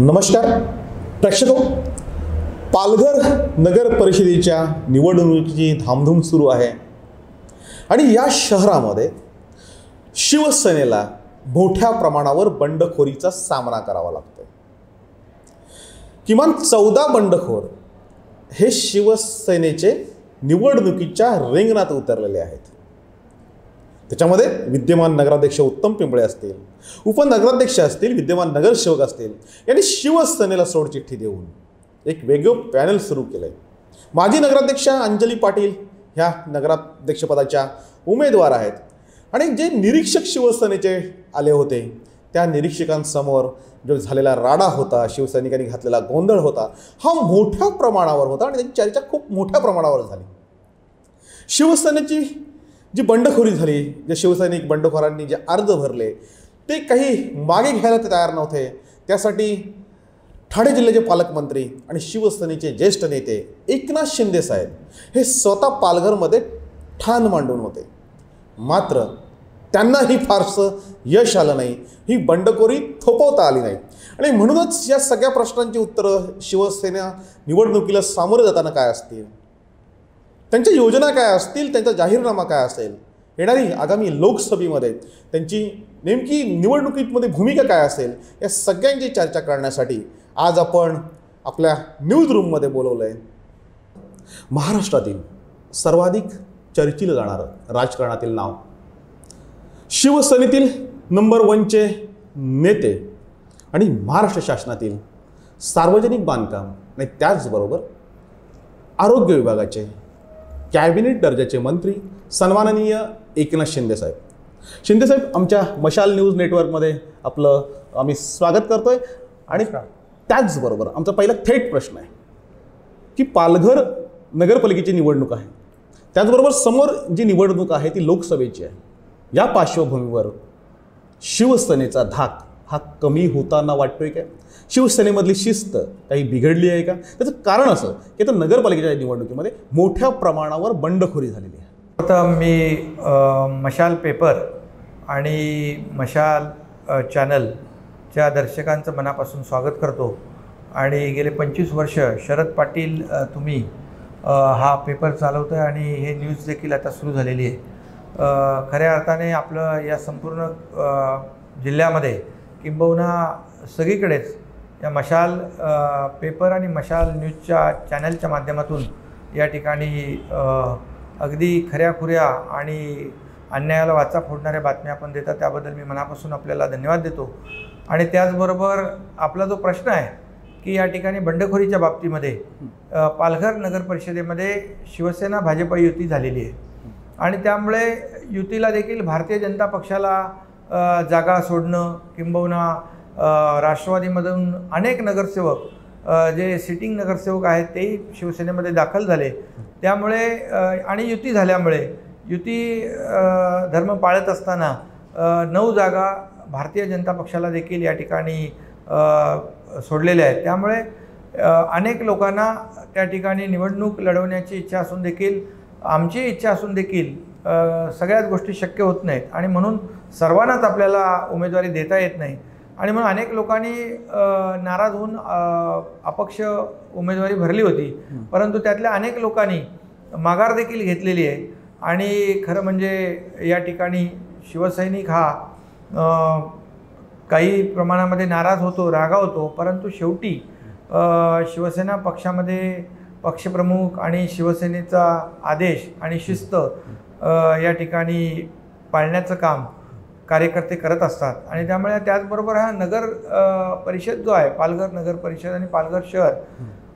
नमस्कार. प्रेक्षको पालघर नगर परिषदेच्या निवडणुकीची धामधूम सुरू आहे. आणि या शहरामध्ये शिवसेनेला मोठ्या प्रमाणावर बंडखोरीचा सामना करावा लागतो किमान चौदा बंडखोर हे शिवसेनेचे निवडणुकीच्या रिंगणात उतरलेले आहेत. त्याच्यामध्ये विद्यमान नगराध्यक्ष उत्तम पिंपळे असतील उपनगराध्यक्ष असतील विद्यमान नगरसेवक असतील यांनी शिवसेनेला सोडचिठ्ठी देऊन एक वेगळं पॅनल सुरू केलं आहे माजी नगराध्यक्षा अंजली पाटील ह्या नगराध्यक्षपदाच्या उमेदवार आहेत. आणि जे निरीक्षक शिवसेनेचे आले होते त्या निरीक्षकांसमोर जो झालेला राडा होता शिवसैनिकांनी घातलेला गोंधळ होता हा मोठ्या प्रमाणावर होता आणि त्यांची चर्चा खूप मोठ्या प्रमाणावर झाली. शिवसेनेची जी बंडखोरी झाली जे शिवसैनिक बंडखोरांनी जे अर्ज भरले ते काही मागे घ्यायला ते तयार नव्हते. त्यासाठी ठाणे जिल्ह्याचे पालकमंत्री आणि शिवसेनेचे ज्येष्ठ नेते एकनाथ शिंदे साहेब हे स्वतः पालघरमध्ये ठाण मांडून होते. मात्र त्यांनाही फारसं यश आलं नाही. ही बंडखोरी थोपवता आली नाही. आणि म्हणूनच या सगळ्या प्रश्नांची उत्तरं शिवसेना निवडणुकीला सामोरं जाताना काय असतील? त्यांच्या योजना काय असतील त्यांचा जाहीरनामा काय असेल येणारी आगामी लोकसभेमध्ये त्यांची नेमकी निवडणुकीमध्ये भूमिका काय असेल या सगळ्यांची चर्चा करण्यासाठी आज आपण आपल्या न्यूज रूममध्ये बोलवलं आहे महाराष्ट्रातील सर्वाधिक चर्चिलं जाणारं राजकारणातील नाव. शिवसेनेतील नंबर वनचे नेते आणि महाराष्ट्र शासनातील सार्वजनिक बांधकाम आणि त्याचबरोबर आरोग्य विभागाचे कॅबिनेट दर्जाचे मंत्री सन्माननीय एकनाथ शिंदेसाहेब शिंदेसाहेब आमच्या मशाल न्यूज नेटवर्कमध्ये आपलं आम्ही स्वागत करतोय. आणि त्याचबरोबर आमचा पहिला थेट प्रश्न आहे की पालघर नगरपालिकेची निवडणूक आहे. त्याचबरोबर समोर जी निवडणूक आहे ती लोकसभेची आहे. या पार्श्वभूमीवर शिवसेनेचा धाक हा कमी होताना वाटतोय काय? शिवसेनेमधली शिस्त काही बिघडली आहे का? त्याचं कारण असं की आता नगरपालिकेच्या निवडणुकीमध्ये मोठ्या प्रमाणावर बंडखोरी झालेली आहे. आता मी मशाल पेपर आणि मशाल चॅनलच्या दर्शकांचं मनापासून स्वागत करतो. आणि गेले पंचवीस वर्ष शरद पाटील तुम्ही हा पेपर चालवतो आहे आणि हे न्यूज देखील आता सुरू झालेली आहे. खऱ्या अर्थाने आपलं या संपूर्ण जिल्ह्यामध्ये किंबहुना सगळीकडेच या मशाल पेपर आणि मशाल न्यूजच्या चॅनलच्या माध्यमातून या ठिकाणी अगदी खऱ्याखुऱ्या आणि अन्यायाला वाचा फोडणाऱ्या बातम्या आपण देतात त्याबद्दल मी मनापासून आपल्याला धन्यवाद देतो. आणि त्याचबरोबर आपला जो प्रश्न आहे की या ठिकाणी बंडखोरीच्या बाबतीमध्ये पालघर नगर परिषदेमध्ये शिवसेना भाजप युती झालेली आहे. आणि त्यामुळे युतीला देखील भारतीय जनता पक्षाला जागा सोडणं किंबहुना राष्ट्रवादीमधून अनेक नगरसेवक जे सिटिंग नगरसेवक आहेत तेही शिवसेनेमध्ये दाखल झाले. त्यामुळे आणि युती झाल्यामुळे युती धर्म पाळत असताना नऊ जागा भारतीय जनता पक्षाला देखील या ठिकाणी सोडलेल्या आहेत. त्यामुळे अनेक लोकांना त्या ठिकाणी निवडणूक लढवण्याची इच्छा असून देखील आमची इच्छा असून देखील सगळ्याच गोष्टी शक्य होत नाहीत. आणि म्हणून सर्वांनाच आपल्याला उमेदवारी देता येत नाही. आणि म्हणून अनेक लोकांनी नाराज होऊन अपक्ष उमेदवारी भरली होती. परंतु त्यातल्या अनेक लोकांनी माघार देखील घेतलेली आहे. आणि खरं म्हणजे या ठिकाणी शिवसैनिक हा काही प्रमाणामध्ये नाराज होतो रागावतो परंतु शेवटी शिवसेना पक्षामध्ये पक्षप्रमुख आणि शिवसेनेचा आदेश आणि शिस्त या ठिकाणी पाळण्याचं काम कार्यकर्ते करत असतात. आणि त्यामुळे त्याचबरोबर हा नगर परिषद जो आहे पालघर नगर परिषद आणि पालघर शहर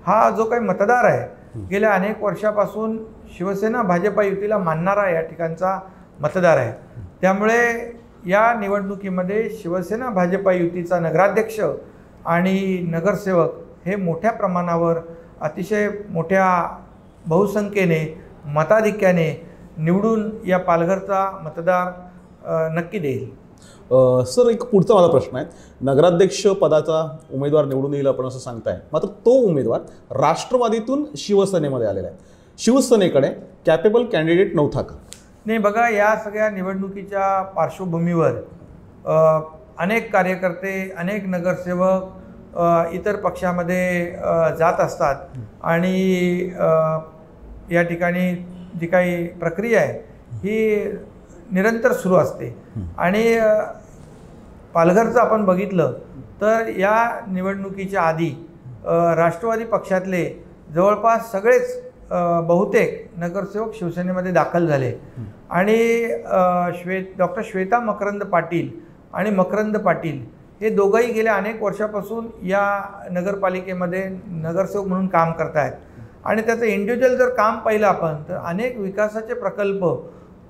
हा जो काही मतदार आहे गेल्या अनेक वर्षापासून शिवसेना भाजपा युतीला मानणारा या ठिकाणचा मतदार आहे. त्यामुळे या निवडणुकीमध्ये शिवसेना भाजपा युतीचा नगराध्यक्ष आणि नगरसेवक हे मोठ्या प्रमाणावर अतिशय मोठ्या बहुसंख्येने मताधिक्याने निवडून या पालघरचा मतदार नक्की देईल. सर एक पुढचा माझा प्रश्न आहे. नगराध्यक्ष पदाचा उमेदवार निवडून येईल आपण असं सांगताय. मात्र तो उमेदवार राष्ट्रवादीतून शिवसेनेमध्ये आलेला आहे. शिवसेनेकडे कॅपेबल कॅन्डिडेट नव्हता का? नाही बघा या सगळ्या निवडणुकीच्या पार्श्वभूमीवर अनेक कार्यकर्ते अनेक नगरसेवक इतर पक्षामध्ये जात असतात. आणि या ठिकाणी जी काही प्रक्रिया आहे ही निरंतर सुरू असते. आणि पालघरचं आपण बघितलं तर या निवडणुकीच्या आधी राष्ट्रवादी पक्षातले जवळपास सगळेच बहुतेक नगरसेवक शिवसेनेमध्ये दाखल झाले. आणि श्वेत डॉक्टर श्वेता मकरंद पाटील आणि मकरंद पाटील हे दोघंही गेल्या अनेक वर्षापासून या नगरपालिकेमध्ये नगरसेवक म्हणून काम करत आहेत आणि त्याचं इंडिव्हिज्युअल जर काम पाहिलं आपण तर अनेक विकासाचे प्रकल्प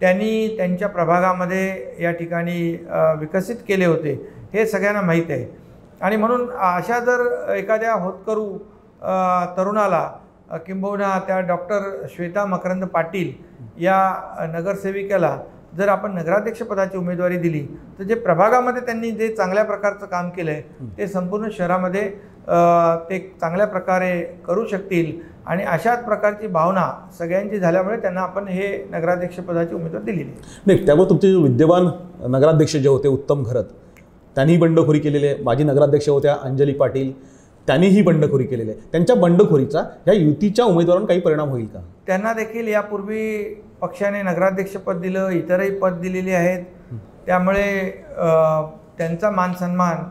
त्यांनी त्यांच्या प्रभागामध्ये या ठिकाणी विकसित केले होते हे सगळ्यांना माहीत आहे. आणि म्हणून अशा जर एखाद्या होतकरू तरुणाला किंबहुना त्या डॉक्टर श्वेता मकरंद पाटील या नगरसेविकेला जर आपण नगराध्यक्षपदाची उमेदवारी दिली तर जे प्रभागामध्ये त्यांनी जे चांगल्या प्रकारचं काम केलं आहे ते संपूर्ण शहरामध्ये ते चांगल्या प्रकारे करू शकतील आणि अशाच प्रकारची भावना सगळ्यांची झाल्यामुळे त्यांना आपण हे नगराध्यक्षपदाची उमेदवारी दिलेली नाही त्यामुळे तुमचे जे विद्यमान नगराध्यक्ष जे होते उत्तम घरत त्यांनी बंडखोरी केलेली आहे. माजी नगराध्यक्ष होत्या अंजली पाटील त्यांनीही बंडखोरी केलेली आहे. त्यांच्या बंडखोरीचा या युतीच्या उमेदवारांवर काही परिणाम होईल का? त्यांना देखील यापूर्वी पक्षाने नगराध्यक्षपद दिलं इतरही पद दिलेली आहेत. त्यामुळे त्यांचा मानसन्मान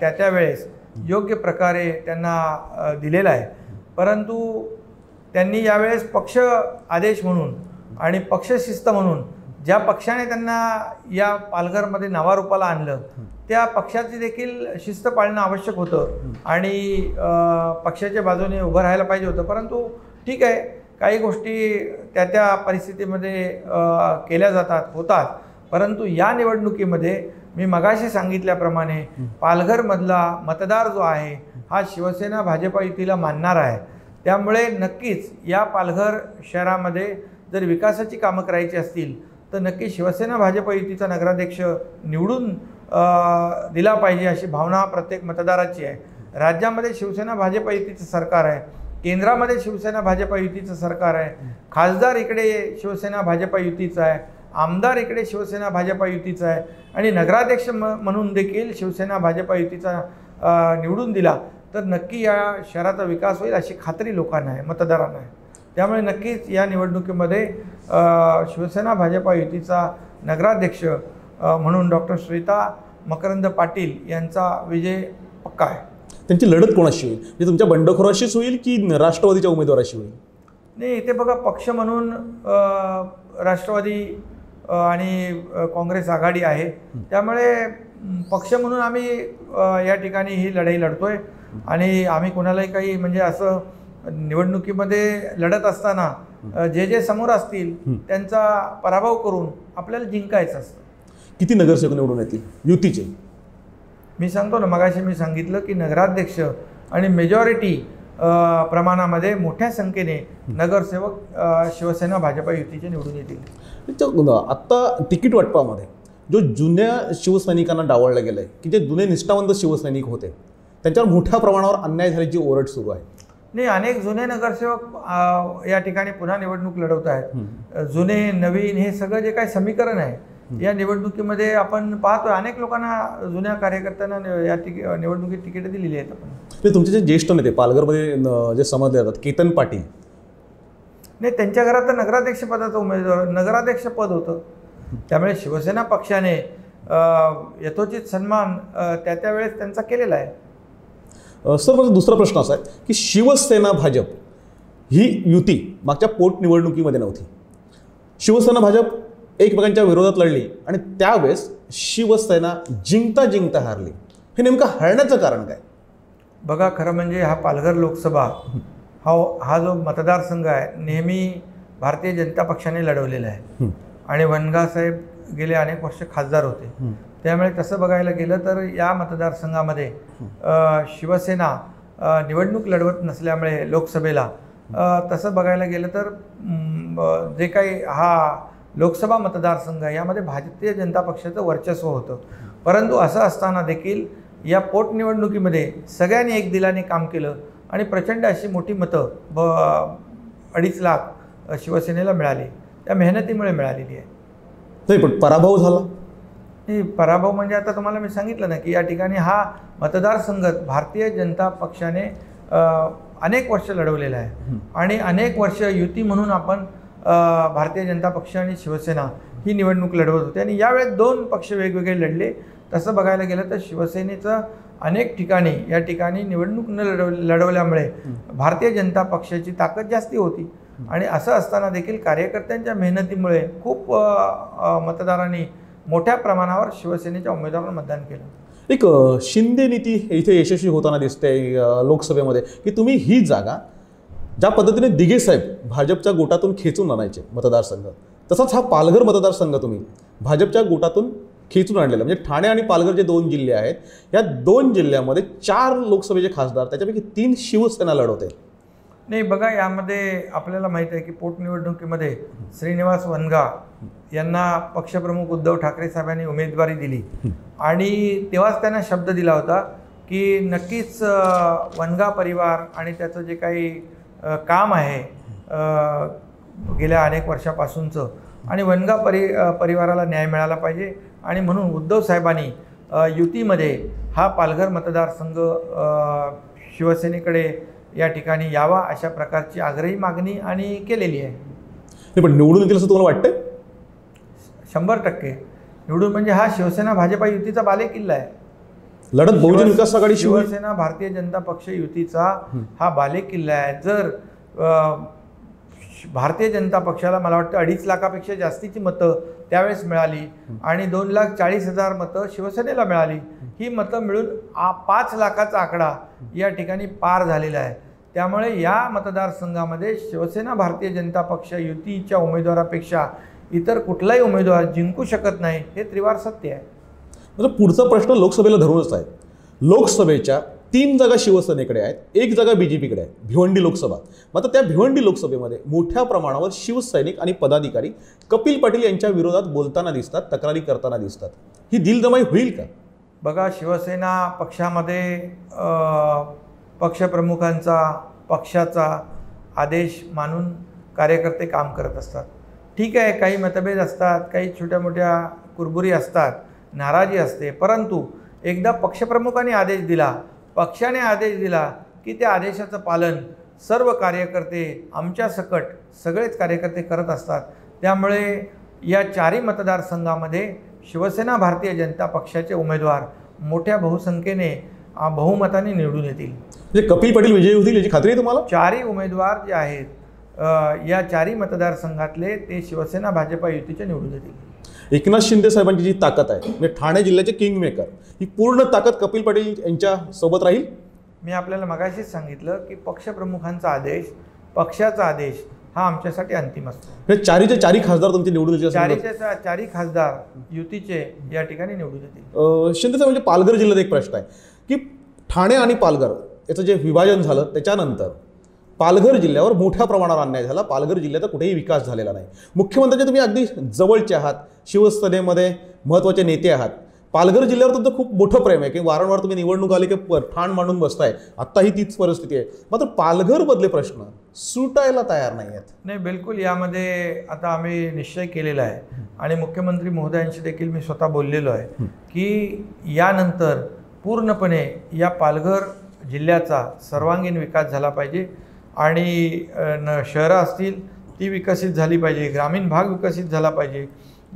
त्या त्या वेळेस योग्य प्रकारे त्यांना दिलेला आहे. परंतु त्यांनी यावेळेस पक्ष आदेश म्हणून आणि पक्षशिस्त म्हणून ज्या पक्षाने त्यांना या पालघरमध्ये नावारूपाला आणलं त्या पक्षाची देखील शिस्त पाळणं आवश्यक होतं. आणि पक्षाच्या बाजूने उभं राहायला पाहिजे होतं. परंतु ठीक आहे काही गोष्टी त्या त्या परिस्थितीमध्ये केल्या जातात होतात. परंतु या निवडणुकीमध्ये मी मगाशी सांगितल्याप्रमाणे पालघरमधला मतदार जो आहे हा शिवसेना भाजपा युतीला मानणार आहे. त्यामुळे नक्कीच या पालघर शहरामध्ये जर विकासाची कामं करायची असतील तर नक्की शिवसेना भाजप युतीचा नगराध्यक्ष निवडून दिला पाहिजे अशी भावना प्रत्येक मतदाराची आहे. राज्यामध्ये शिवसेना भाजप युतीचं सरकार आहे. केंद्रामध्ये शिवसेना भाजप युतीचं सरकार आहे. खासदार इकडे शिवसेना भाजप युतीचं आहे. आमदार इकडे शिवसेना भाजप युतीचा आहे. आणि नगराध्यक्ष म म्हणून देखील शिवसेना भाजप युतीचा निवडून दिला तर नक्की या शहराचा विकास होईल अशी खात्री लोकांना आहे मतदारांना आहे. त्यामुळे नक्कीच या निवडणुकीमध्ये शिवसेना भाजप युतीचा नगराध्यक्ष म्हणून डॉक्टर श्वेता मकरंद पाटील यांचा विजय पक्का आहे. त्यांची लढत कोणाशी होईल? म्हणजे तुमच्या बंडखोराशीच होईल की राष्ट्रवादीच्या उमेदवाराशी होईल? नाही इथे बघा पक्ष म्हणून राष्ट्रवादी आणि काँग्रेस आघाडी आहे. त्यामुळे पक्ष म्हणून आम्ही या ठिकाणी ही लढाई लढतोय. आणि आम्ही कोणालाही काही म्हणजे असं निवडणुकीमध्ये लढत असताना जे जे समोर असतील त्यांचा पराभव करून आपल्याला जिंकायचं असतं. किती नगरसेवक निवडून येतील? युतीचे. मी सांगतो ना मगाशी मी सांगितलं की नगराध्यक्ष आणि मेजॉरिटी प्रमाणामध्ये मोठ्या संख्येने नगरसेवक शिवसेना भाजपा युतीचे निवडून येतील. त्याच्या- आत्ता तिकीट वाटपामध्ये जो जुन्या शिवसैनिकांना डावळलं गेलं आहे की जे जुने निष्ठावंत शिवसैनिक होते त्यांच्यावर मोठ्या प्रमाणावर अन्याय झाल्याची ओरड सुरू आहे. नाही अनेक जुने नगरसेवक या ठिकाणी पुन्हा निवडणूक लढवत आहेत. जुने नवीन हे सगळं जे काही समीकरण आहे या निवडणुकीमध्ये आपण पाहतोय अनेक लोकांना जुन्या कार्यकर्त्यांना या तिकी निवडणुकीत तिकीटं दिलेली आहेत. आपण तुमचे जे ज्येष्ठ नेते पालघरमध्ये जे समजले जातात केतन पाटील नाही त्यांच्या घरात तर नगराध्यक्षपदाचं उमेदवार नगराध्यक्ष पद होतं. त्यामुळे शिवसेना पक्षाने यथोचित सन्मान त्या त्या वेळेस त्यांचा केलेला आहे. सर माझा दुसरा प्रश्न असा आहे की शिवसेना भाजप ही युती मागच्या पोटनिवडणुकीमध्ये नव्हती. शिवसेना भाजप एकमेकांच्या विरोधात लढली आणि त्यावेळेस शिवसेना जिंकता जिंकता हारली. हे नेमकं हरण्याचं कारण काय? बघा खरं म्हणजे हा पालघर लोकसभा हा हा जो मतदारसंघ आहे नेहमी भारतीय जनता पक्षाने लढवलेला आहे. हं. आणि वनगा साहेब गेले अनेक वर्ष खासदार होते. हं. त्यामुळे तसं बघायला गेलं तर या मतदारसंघामध्ये शिवसेना निवडणूक लढवत नसल्यामुळे लोकसभेला तसं बघायला गेलं तर जे काही हा लोकसभा मतदारसंघ आहे यामध्ये भारतीय जनता पक्षाचं वर्चस्व होतं. परंतु असं असताना देखील या पोटनिवडणुकीमध्ये सगळ्यांनी एक दिलाने काम केलं. आणि प्रचंड अशी मोठी मतं ब अडीच लाख शिवसेनेला मिळाली. त्या मेहनतीमुळे मिळालेली आहे. नाही पण पराभव झाला. नाही पराभव म्हणजे आता तुम्हाला मी सांगितलं ना की या ठिकाणी हा मतदारसंघ भारतीय जनता पक्षाने अनेक वर्ष लढवलेला आहे. आणि अनेक वर्ष युती म्हणून आपण भारतीय जनता पक्ष आणि शिवसेना ही निवडणूक लढवत होते. आणि यावेळेस दोन पक्ष वेगवेगळे लढले. तसं बघायला गेलं तर शिवसेनेचं अनेक ठिकाणी या ठिकाणी निवडणूक न लढव लढवल्यामुळे भारतीय जनता पक्षाची ताकद जास्ती होती. आणि असं असताना देखील कार्यकर्त्यांच्या मेहनतीमुळे खूप मतदारांनी मोठ्या प्रमाणावर शिवसेनेच्या उमेदवारांना मतदान केलं. एक शिंदे नीती इथे यशस्वी होताना दिसते लोकसभेमध्ये. की तुम्ही ही जागा ज्या पद्धतीने दिघे साहेब भाजपच्या गोटातून खेचून आणायचे मतदारसंघ तसाच हा पालघर मतदारसंघ तुम्ही भाजपच्या गोटातून खेचून आणलेलं म्हणजे ठाणे आणि पालघर जे दोन जिल्हे आहेत या दोन जिल्ह्यामध्ये चार लोकसभेचे खासदार त्याच्यापैकी तीन शिवसेना लढवते. नाही बघा यामध्ये आपल्याला माहीत आहे की पोटनिवडणुकीमध्ये श्रीनिवास वनगा यांना पक्षप्रमुख उद्धव ठाकरे साहेबांनी उमेदवारी दिली. आणि तेव्हाच त्यांना शब्द दिला होता की नक्कीच वनगा परिवार आणि त्याचं जे काही काम आहे गेल्या अनेक वर्षापासूनचं आणि वनगा परि परिवाराला न्याय मिळाला पाहिजे. आणि म्हणून उद्धव साहेबांनी युतीमध्ये हा पालघर मतदारसंघ शिवसेनेकडे या ठिकाणी यावा अशा प्रकारची आग्रही मागणी आणि केलेली आहे. पण निवडून येतील असं तुम्हाला वाटतंय? शंभर टक्के. निवडून म्हणजे हा शिवसेना भाजपा युतीचा बालेकिल्ला आहे. लढत बहुजन विकास आघाडी शिव शिवसेना भारतीय जनता पक्ष युतीचा हा बालेकिल्ला आहे. जर भारतीय जनता पक्षाला मला वाटतं अडीच लाखापेक्षा जास्तीची मतं त्यावेळेस मिळाली आणि दोन लाख चाळीस हजार मतं शिवसेनेला मिळाली. ही मतं मिळून आ पाच लाखाचा आकडा या ठिकाणी पार झालेला आहे. त्यामुळे या मतदारसंघामध्ये शिवसेना भारतीय जनता पक्ष युतीच्या उमेदवारापेक्षा इतर कुठलाही उमेदवार जिंकू शकत नाही हे त्रिवार सत्य आहे. म्हणजे पुढचा प्रश्न लोकसभेला धरूनच आहे. लोकसभेच्या तीन जागा शिवसेनेकडे आहेत एक जागा बी जे पीकडे आहे भिवंडी लोकसभा. मात्र त्या भिवंडी लोकसभेमध्ये मोठ्या प्रमाणावर शिवसैनिक आणि पदाधिकारी कपिल पाटील यांच्या विरोधात बोलताना दिसतात तक्रारी करताना दिसतात. ही दिलदमाई होईल का? बघा शिवसेना पक्षामध्ये पक्षप्रमुखांचा पक्षाचा आदेश मानून कार्यकर्ते काम करत असतात. ठीक आहे काही मतभेद असतात काही छोट्या मोठ्या कुरबुरी असतात नाराजी असते परंतु एकदा पक्षप्रमुखांनी आदेश दिला पक्षाने आदेश दिला की त्या आदेशाचं पालन सर्व कार्यकर्ते आमच्या सकट सगळेच कार्यकर्ते करत असतात. त्यामुळे या चारही मतदारसंघामध्ये शिवसेना भारतीय जनता पक्षाचे उमेदवार मोठ्या बहुसंख्येने बहुमताने निवडून येतील. म्हणजे कपिल पाटील विजयी होतील याची खात्री आहे तुम्हाला? चारही उमेदवार जे आहेत या चारही मतदारसंघातले ते शिवसेना भाजपा युतीचे निवडून येतील. एकनाथ शिंदे साहेबांची जी ताकद आहे म्हणजे ठाणे जिल्ह्याचे किंग मेकर ही पूर्ण ताकद कपिल पाटील यांच्या सोबत राहील? मी आपल्याला मगाशीच सांगितलं की पक्षप्रमुखांचा आदेश पक्षाचा आदेश हा आमच्यासाठी अंतिम असतो. म्हणजे चारीचे चारी खासदार तुमचे निवडून येतील चारीचे चा- चारही खासदार युतीचे या ठिकाणी निवडून येतील. अ, शिंदे साहेब म्हणजे पालघर जिल्ह्यात एक प्रश्न आहे की ठाणे आणि पालघर याचं जे विभाजन झालं त्याच्यानंतर पालघर जिल्ह्यावर मोठ्या प्रमाणावर अन्याय झाला. पालघर जिल्ह्याचा कुठेही विकास झालेला नाही. मुख्यमंत्र्यांचे तुम्ही अगदी जवळचे आहात. शिवसेनेमध्ये महत्त्वाचे नेते आहात. पालघर जिल्ह्यावर तुमचं खूप मोठं प्रेम आहे. की वारंवार तुम्ही निवडणूक आली की ठाण मांडून बसताय. आत्ताही तीच परिस्थिती आहे. मात्र पालघरमधले प्रश्न सुटायला तयार नाही आहेत नाही बिलकुल यामध्ये आता आम्ही निश्चय केलेला आहे. आणि मुख्यमंत्री महोदयांशी देखील मी स्वतः बोललेलो आहे की यानंतर पूर्णपणे या पालघर जिल्ह्याचा सर्वांगीण विकास झाला पाहिजे. आणि न शहरं असतील ती विकसित झाली पाहिजे ग्रामीण भाग विकसित झाला पाहिजे.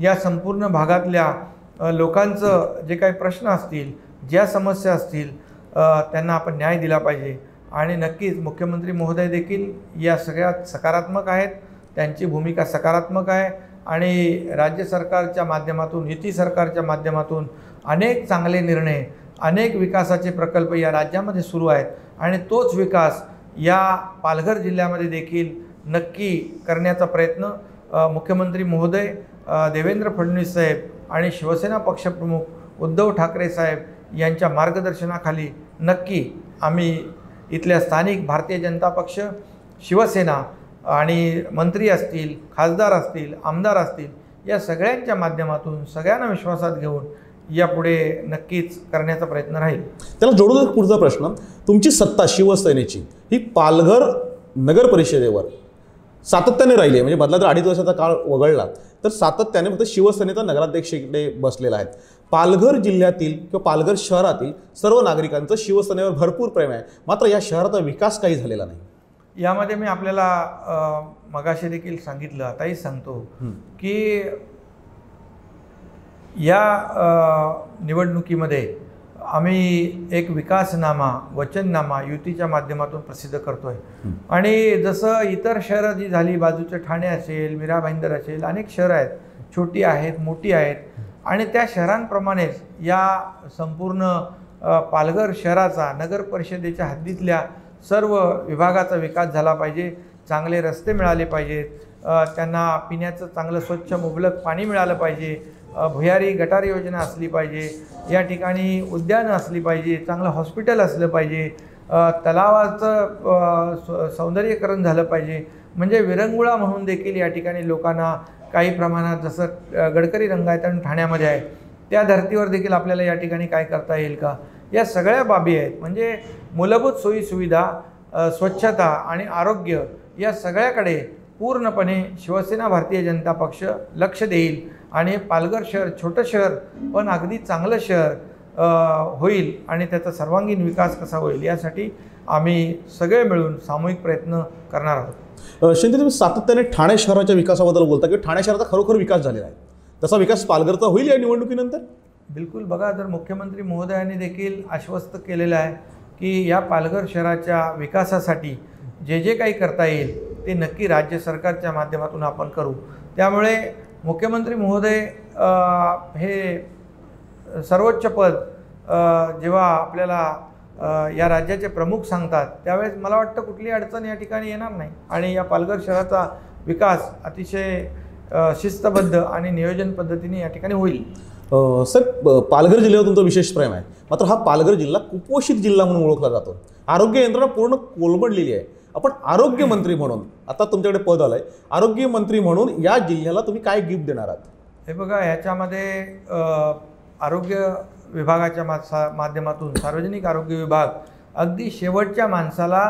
या संपूर्ण भागातल्या लोकांचं जे काही प्रश्न असतील ज्या समस्या असतील त्यांना आपण न्याय दिला पाहिजे. आणि नक्कीच मुख्यमंत्री महोदय देखील या सगळ्यात सकारात्मक आहेत त्यांची भूमिका सकारात्मक आहे आणि राज्य सरकारच्या माध्यमातून युती सरकारच्या माध्यमातून अनेक चांगले निर्णय अनेक विकासाचे प्रकल्प या राज्यामध्ये सुरू आहेत. आणि तोच विकास या पालघर जिल्ह्यामध्ये देखील नक्की करण्याचा प्रयत्न मुख्यमंत्री महोदय देवेंद्र फडणवीस साहेब आणि शिवसेना पक्षप्रमुख उद्धव ठाकरे साहेब यांच्या मार्गदर्शनाखाली नक्की आम्ही इथल्या स्थानिक भारतीय जनता पक्ष शिवसेना आणि मंत्री असतील खासदार असतील आमदार असतील या सगळ्यांच्या माध्यमातून सगळ्यांना विश्वासात घेऊन यापुढे नक्कीच करण्याचा प्रयत्न राहील. त्याला जोडून एक पुढचा प्रश्न. तुमची सत्ता शिवसेनेची ही पालघर नगर परिषदेवर सातत्याने राहिली आहे. म्हणजे मधला जर अडीच वर्षाचा काळ वगळला तर सातत्याने फक्त शिवसेनेचा नगराध्यक्ष इकडे बसलेला आहे. पालघर जिल्ह्यातील किंवा पालघर शहरातील सर्व नागरिकांचं शिवसेनेवर भरपूर प्रेम आहे. मात्र या शहराचा विकास काही झालेला नाही. यामध्ये मी आपल्याला मगाशी देखील सांगितलं आताही सांगतो की या निवडणुकीमध्ये आम्ही एक विकासनामा वचननामा युतीच्या माध्यमातून प्रसिद्ध करतोय. आणि जसं इतर शहरं जी झाली बाजूचे ठाणे असेल मीरा भाईंदर असेल अनेक शहरं आहेत छोटी आहेत मोठी आहेत. आणि त्या शहरांप्रमाणेच या संपूर्ण पालघर शहराचा नगर परिषदेच्या हद्दीतल्या सर्व विभागाचा विकास झाला पाहिजे चांगले रस्ते मिळाले पाहिजेत त्यांना पिण्याचं चांगलं स्वच्छ मुबलक पाणी मिळालं पाहिजे. भुयारी गटार योजना असली पाहिजे. या ठिकाणी उद्यानं असली पाहिजे. चांगलं हॉस्पिटल असलं पाहिजे. तलावाचं सौंदर्यीकरण झालं पाहिजे. म्हणजे विरंगुळा म्हणून देखील या ठिकाणी लोकांना काही प्रमाणात जसं अ, गडकरी रंगायतण ठाण्यामध्ये आहे. त्या धर्तीवर देखील आपल्याला या ठिकाणी काय करता येईल का? या सगळ्या बाबी आहेत. म्हणजे मूलभूत सोयीसुविधा स्वच्छता आणि आरोग्य या सगळ्याकडे पूर्णपणे शिवसेना भारतीय जनता पक्ष लक्ष देईल आणि पालघर शहर छोटं शहर पण अगदी चांगलं शहर होईल आणि त्याचा सर्वांगीण विकास कसा होईल यासाठी आम्ही सगळे मिळून सामूहिक प्रयत्न करणार आहोत. शिंदे तुम्ही सातत्याने ठाणे शहराच्या विकासाबद्दल बोलता की ठाणे शहराचा खरोखर विकास झालेला आहे. तसा विकास पालघरचा होईल या निवडणुकीनंतर? बिलकुल. बघा जर मुख्यमंत्री महोदयांनी देखील आश्वस्त केलेलं आहे की या पालघर शहराच्या विकासासाठी जे जे काही करता येईल ते नक्की राज्य सरकारच्या माध्यमातून आपण करू. त्यामुळे मुख्यमंत्री महोदय हे सर्वोच्च पद जेव्हा आपल्याला या राज्याचे प्रमुख सांगतात त्यावेळेस मला वाटतं कुठली अडचण या ठिकाणी येणार नाही. आणि या पालघर शहराचा विकास अतिशय शिस्तबद्ध आणि नियोजन पद्धतीने या ठिकाणी होईल. सर पालघर जिल्ह्यावर तुमचं विशेष प्रेम आहे. मात्र हा पालघर जिल्हा कुपोषित जिल्हा म्हणून ओळखला जातो. आरोग्य यंत्रणा पूर्ण कोलमडलेली आहे. आपण आरोग्यमंत्री म्हणून आता तुमच्याकडे पद आलं आहे आरोग्यमंत्री म्हणून या जिल्ह्याला तुम्ही काय गिफ्ट देणार आहात? हे बघा ह्याच्यामध्ये आरोग्य विभागाच्या मा सा माध्यमातून सार्वजनिक आरोग्य विभाग अगदी शेवटच्या माणसाला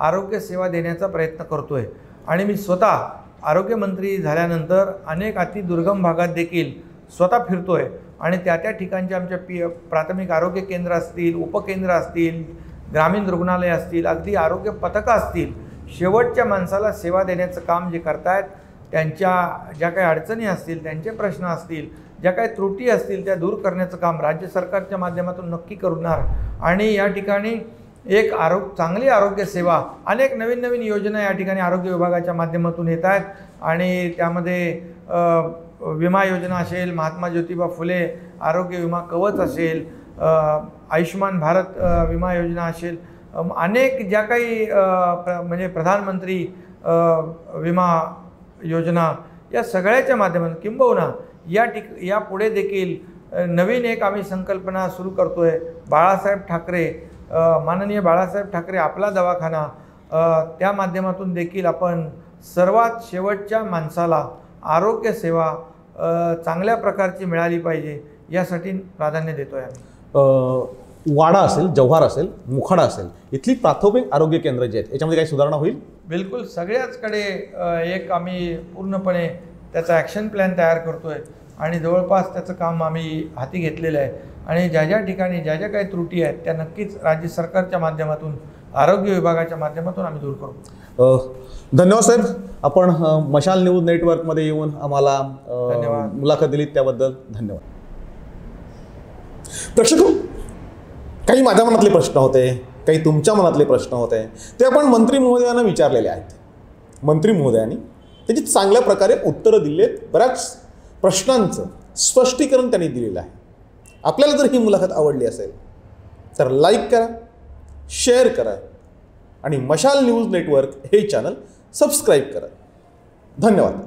आरोग्य सेवा देण्याचा प्रयत्न करतो आहे आणि मी स्वतः आरोग्यमंत्री झाल्यानंतर अनेक अतिदुर्गम भागात देखील स्वतः फिरतो आहे आणि त्या त्या ठिकाणचे आमच्या पी प्राथमिक आरोग्य केंद्र असतील उपकेंद्र असतील ग्रामीण रुग्णालय असतील अगदी आरोग्य पथकं असतील शेवटच्या माणसाला सेवा देण्याचं काम जे करतायत त्यांच्या ज्या काही अडचणी असतील त्यांचे प्रश्न असतील ज्या काही त्रुटी असतील त्या दूर करण्याचं काम राज्य सरकारच्या माध्यमातून नक्की करणार. आणि या ठिकाणी एक आरोग्य चांगली आरोग्य सेवा अनेक नवीन नवीन योजना या ठिकाणी आरोग्य विभागाच्या माध्यमातून येत आहेत. आणि त्यामध्ये विमा योजना असेल महात्मा ज्योतिबा फुले आरोग्य विमा कवच असेल आयुष्यमान भारत विमा योजना असेल अनेक ज्या काही प्र म्हणजे प्रधानमंत्री विमा योजना या सगळ्याच्या माध्यमातून किंबहुना या ठिक यापुढे देखील नवीन एक आम्ही संकल्पना सुरू करतो आहे बाळासाहेब ठाकरे माननीय बाळासाहेब ठाकरे आपला दवाखाना त्या माध्यमातून देखील आपण सर्वात शेवटच्या माणसाला आरोग्यसेवा चांगल्या प्रकारची मिळाली पाहिजे यासाठी प्राधान्य देतो आहे आम्ही. वाडा असेल जव्हार असेल मुखाडा असेल इथली प्राथमिक आरोग्य केंद्र जी आहेत याच्यामध्ये काही सुधारणा होईल? बिलकुल. सगळ्याचकडे एक आम्ही पूर्णपणे त्याचा ॲक्शन प्लॅन तयार करतो आहे आणि जवळपास त्याचं काम आम्ही हाती घेतलेलं आहे. आणि ज्या ज्या ठिकाणी ज्या ज्या काही त्रुटी आहेत त्या नक्कीच राज्य सरकारच्या माध्यमातून आरोग्य विभागाच्या माध्यमातून आम्ही दूर करू. धन्यवाद साहेब. आपण मशाल न्यूज नेटवर्कमध्ये येऊन आम्हाला. मुलाखत दिली त्याबद्दल धन्यवाद. प्रेक्षक काही माझ्या मनातले प्रश्न होते काही तुमच्या मनातले प्रश्न होते ते आपण मंत्री महोदयांना विचारलेले आहेत. मंत्री महोदयांनी त्याची चांगल्या प्रकारे उत्तरं दिली आहेत बऱ्याच प्रश्नांचं स्पष्टीकरण त्यांनी दिलेलं आहे. आपल्याला जर ही मुलाखत आवडली असेल तर लाईक करा शेअर करा आणि मशाल न्यूज नेटवर्क हे चॅनल सबस्क्राईब करा. धन्यवाद.